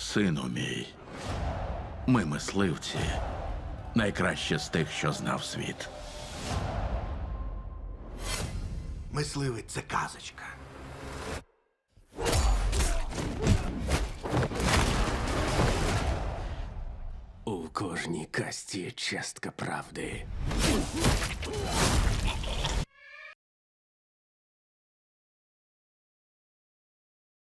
Сину мій, ми мисливці, найкраще з тих, що знав світ. Мисливець це казочка. У кожній касті частка правди.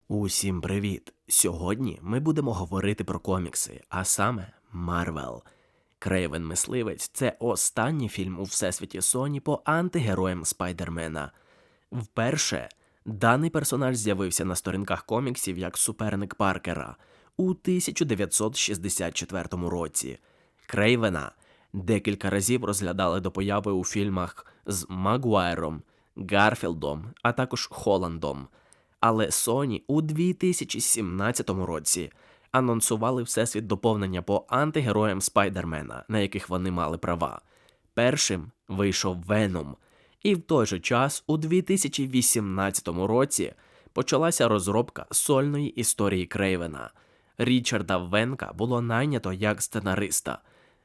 Усім привіт! Сьогодні ми будемо говорити про комікси, а саме Марвел. Крейвен Мисливець це останній фільм у всесвіті Соні по антигероям Спайдермена. Вперше даний персонаж з'явився на сторінках коміксів як суперник Паркера у 1964 році. Крейвена декілька разів розглядали до появи у фільмах з Магуайром, Гарфілдом, а також Холландом. Але Sony у 2017 році анонсували всесвіт доповнення по антигероям Спайдермена, на яких вони мали права. Першим вийшов Веном, і в той же час, у 2018 році, почалася розробка сольної історії Крейвена. Річарда Венка було найнято як сценариста.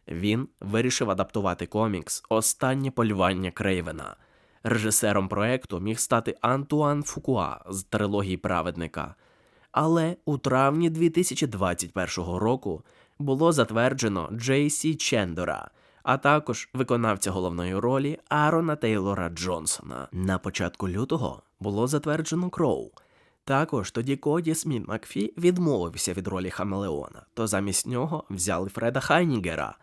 Він вирішив адаптувати комікс Останнє полювання Крейвена. Режисером проекту міг стати Антуан Фукуа з трилогії Праведника. Але у травні 2021 року було затверджено Джей Сі Чендора, а також виконавця головної ролі Арона Тейлора Джонсона. На початку лютого було затверджено Кроу. Також тоді Коді Сміт Макфі відмовився від ролі Хамелеона, то замість нього взяли Фреда Хайнігера.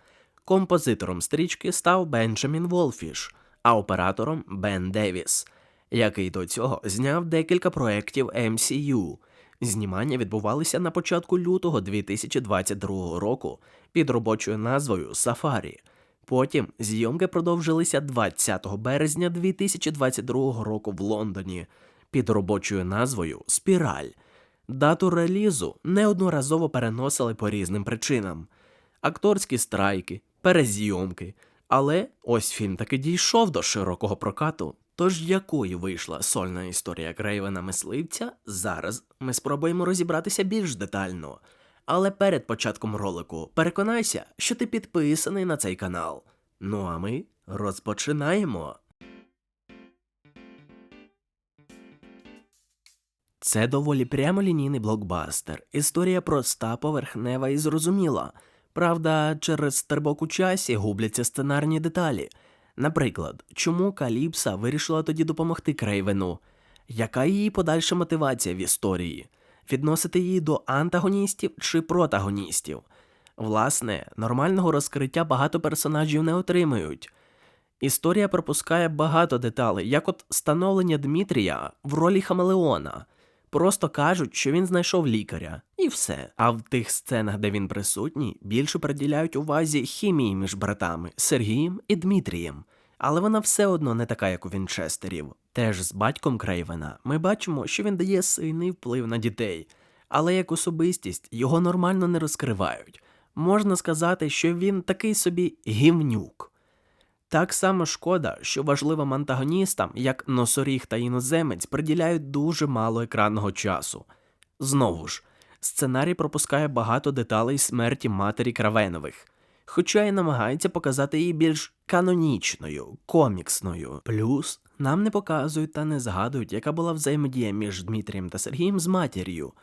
Композитором стрічки став Бенджамін Волфіш, а оператором Бен Девіс, який до цього зняв декілька проєктів MCU. Знімання відбувалися на початку лютого 2022 року під робочою назвою Сафарі. Потім зйомки продовжилися 20 березня 2022 року в Лондоні під робочою назвою Спіраль. Дату релізу неодноразово переносили по різним причинам: акторські страйки, перезйомки. Але ось фільм таки дійшов до широкого прокату. Тож якою вийшла сольна історія Крейвена мисливця, зараз ми спробуємо розібратися більш детально. Але перед початком ролику переконайся, що ти підписаний на цей канал. Ну а ми розпочинаємо. Це доволі прямолінійний блокбастер. Історія проста, поверхнева і зрозуміла. Правда, через стрибок у часі губляться сценарні деталі. Наприклад, чому Каліпса вирішила тоді допомогти Крейвену? Яка її подальша мотивація в історії? Відносити її до антагоністів чи протагоністів? Власне, нормального розкриття багато персонажів не отримують. Історія пропускає багато деталей, як от становлення Дмитрія в ролі Хамелеона. Просто кажуть, що він знайшов лікаря, і все. А в тих сценах, де він присутній, більше приділяють увазі хімії між братами Сергієм і Дмитрієм. Але вона все одно не така, як у Вінчестерів. Теж з батьком Крейвена ми бачимо, що він дає сильний вплив на дітей, але як особистість його нормально не розкривають. Можна сказати, що він такий собі гівнюк. Так само шкода, що важливим антагоністам, як носоріг та іноземець, приділяють дуже мало екранного часу. Знову ж, сценарій пропускає багато деталей смерті матері Кравенових, хоча й намагається показати її більш канонічною, коміксною. Плюс нам не показують та не згадують, яка була взаємодія між Дмитрієм та Сергієм з матір'ю.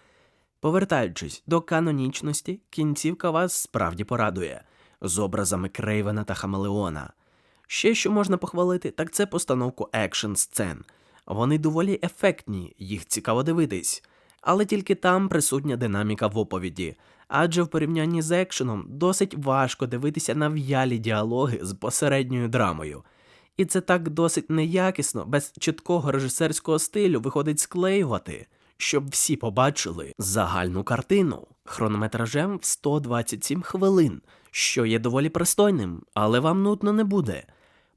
Повертаючись до канонічності, кінцівка вас справді порадує з образами Крейвена та Хамелеона. Ще що можна похвалити, так це постановку екшн сцен. Вони доволі ефектні, їх цікаво дивитись, але тільки там присутня динаміка в оповіді, адже в порівнянні з екшеном досить важко дивитися на в'ялі діалоги з посередньою драмою. І це так досить неякісно, без чіткого режисерського стилю виходить склеювати, щоб всі побачили загальну картину хронометражем в 127 хвилин, що є доволі пристойним, але вам нудно не буде.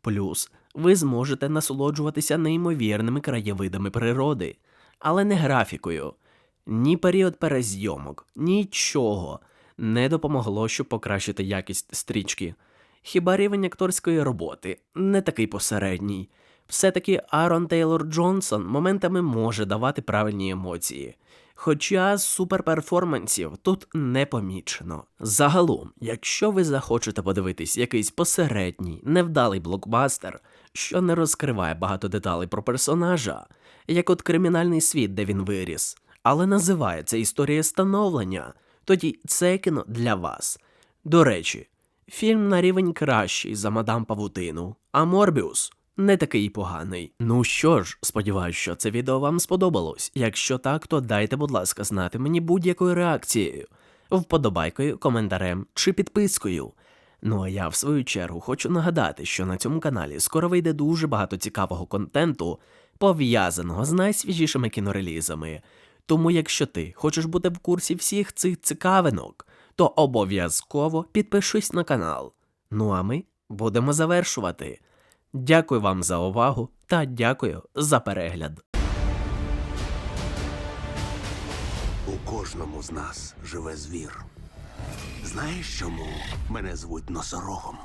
Плюс ви зможете насолоджуватися неймовірними краєвидами природи, але не графікою. Ні період перезйомок, нічого не допомогло, щоб покращити якість стрічки. Хіба рівень акторської роботи не такий посередній. Все-таки Арон Тейлор Джонсон моментами може давати правильні емоції, Хоча суперперформансів тут не помічено. Загалом, якщо ви захочете подивитись якийсь посередній, невдалий блокбастер, що не розкриває багато деталей про персонажа, як от кримінальний світ, де він виріс, але називає це історія становлення, тоді це кіно для вас. До речі, фільм на рівень кращий за мадам Павутину, а Морбіус не такий поганий. Ну що ж, сподіваюсь, що це відео вам сподобалось. Якщо так, то дайте, будь ласка, знати мені будь-якою реакцією, вподобайкою, коментарем чи підпискою. Ну а я в свою чергу хочу нагадати, що на цьому каналі скоро вийде дуже багато цікавого контенту, пов'язаного з найсвіжішими кінорелізами. Тому, якщо ти хочеш бути в курсі всіх цих цікавинок, то обов'язково підпишись на канал. Ну а ми будемо завершувати. Дякую вам за увагу та дякую за перегляд. У кожному з нас живе звір. Знаєш, чому мене звуть носорогом?